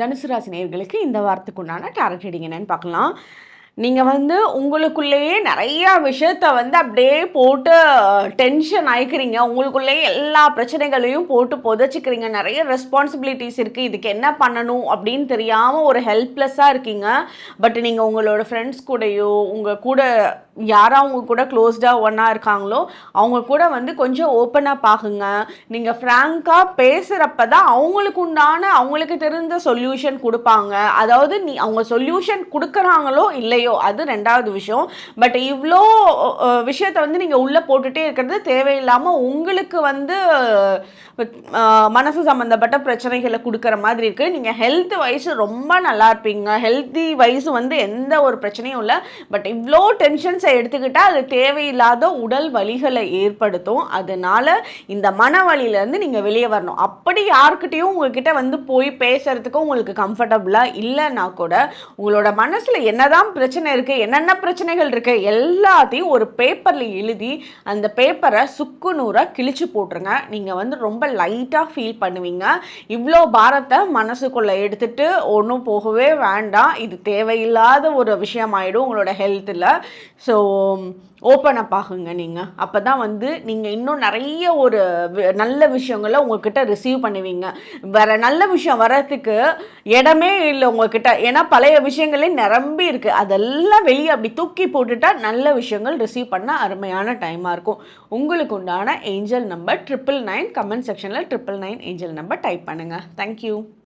தனுசு ராசி நேர்களுக்கு இந்த வாரத்துக்கு உண்டான டேரக்ட் ரீடிங் என்னன்னு பார்க்கலாம். நீங்கள் வந்து உங்களுக்குள்ளேயே நிறையா விஷயத்த வந்து அப்படியே போட்டு டென்ஷன் ஆயிக்கிறீங்க. உங்களுக்குள்ளேயே எல்லா பிரச்சனைகளையும் போட்டு புதைச்சிக்கிறீங்க. நிறைய ரெஸ்பான்சிபிலிட்டிஸ் இருக்குது இதுக்கு என்ன பண்ணணும் அப்படின்னு தெரியாமல் ஒரு ஹெல்ப்லெஸ்ஸாக இருக்கீங்க. பட் நீங்கள் உங்களோட ஃப்ரெண்ட்ஸ் கூடயோ உங்கள் கூட யாராக அவங்க கூட க்ளோஸ்டாக ஒன்றா இருக்காங்களோ அவங்க கூட வந்து கொஞ்சம் ஓப்பனாக பாகுங்க நீங்கள் ஃப்ராங்காக பேசுகிறப்ப தான் அவங்களுக்கு உண்டான அவங்களுக்கு தெரிந்த சொல்யூஷன் கொடுப்பாங்க. அதாவது நீ அவங்க சொல்யூஷன் கொடுக்குறாங்களோ இல்லை இல்லையோ அது ரெண்டாவது விஷயம். பட் இவ்வளோ விஷயத்தை விஷயத்த வந்து நீங்கள் உள்ளே போட்டுகிட்டே இருக்கிறது தேவையில்லாமல் உங்களுக்கு வந்து மனசு சம்மந்தப்பட்ட பிரச்சனைகளை கொடுக்குற மாதிரி இருக்குது நீங்கள் ஹெல்த் வைஸ் ரொம்ப நல்லா இருப்பீங்க. ஹெல்த்தி வைஸ் வந்து எந்த ஒரு பிரச்சனையும் இல்லை. பட் இவ்வளோ டென்ஷன்ஸை எடுத்துக்கிட்டால் அது தேவையில்லாத உடல் வலிகளை ஏற்படுத்தும். அதனால இந்த மன வழியிலேருந்து நீங்கள் வெளியே வரணும். அப்படி யாருக்கிட்டேயும் உங்ககிட்ட வந்து போய் பேசுறதுக்கு உங்களுக்கு கம்ஃபர்டபுளாக இல்லைன்னா கூட உங்களோட மனசில் என்னதான் பிரச்சனை பிரச்சனை இருக்குது என்னென்ன பிரச்சனைகள் இருக்குது எல்லாத்தையும் ஒரு பேப்பரில் எழுதி அந்த பேப்பரை சுக்கு நூறாக கிழிச்சு போட்டுருங்க. நீங்கள் வந்து ரொம்ப லைட்டாக ஃபீல் பண்ணுவீங்க. இவ்வளோ பாரத்தை மனசுக்குள்ளே எடுத்துட்டு ஒன்றும் போகவே வேண்டாம். இது தேவையில்லாத ஒரு விஷயமாயிடும் உங்களோட ஹெல்த்தில் ஸோ ஓப்பன் அப் ஆகுங்க நீங்கள் அப்போ தான் வந்து நீங்கள் இன்னும் நிறைய ஒரு நல்ல விஷயங்களை உங்ககிட்ட ரிசீவ் பண்ணுவீங்க. வேற நல்ல விஷயம் வர்றதுக்கு இடமே இல்லை உங்ககிட்ட. ஏன்னா பழைய விஷயங்களே நிரம்பி இருக்குது அதெல்லாம் வெளியே அப்படி தூக்கி போட்டுட்டா நல்ல விஷயங்கள் ரிசீவ் பண்ண அருமையான டைமாக இருக்கும். உங்களுக்கு உண்டான angel number triple nine comment செக்ஷனில் triple nine angel number type பண்ணுங்கள் தேங்க்யூ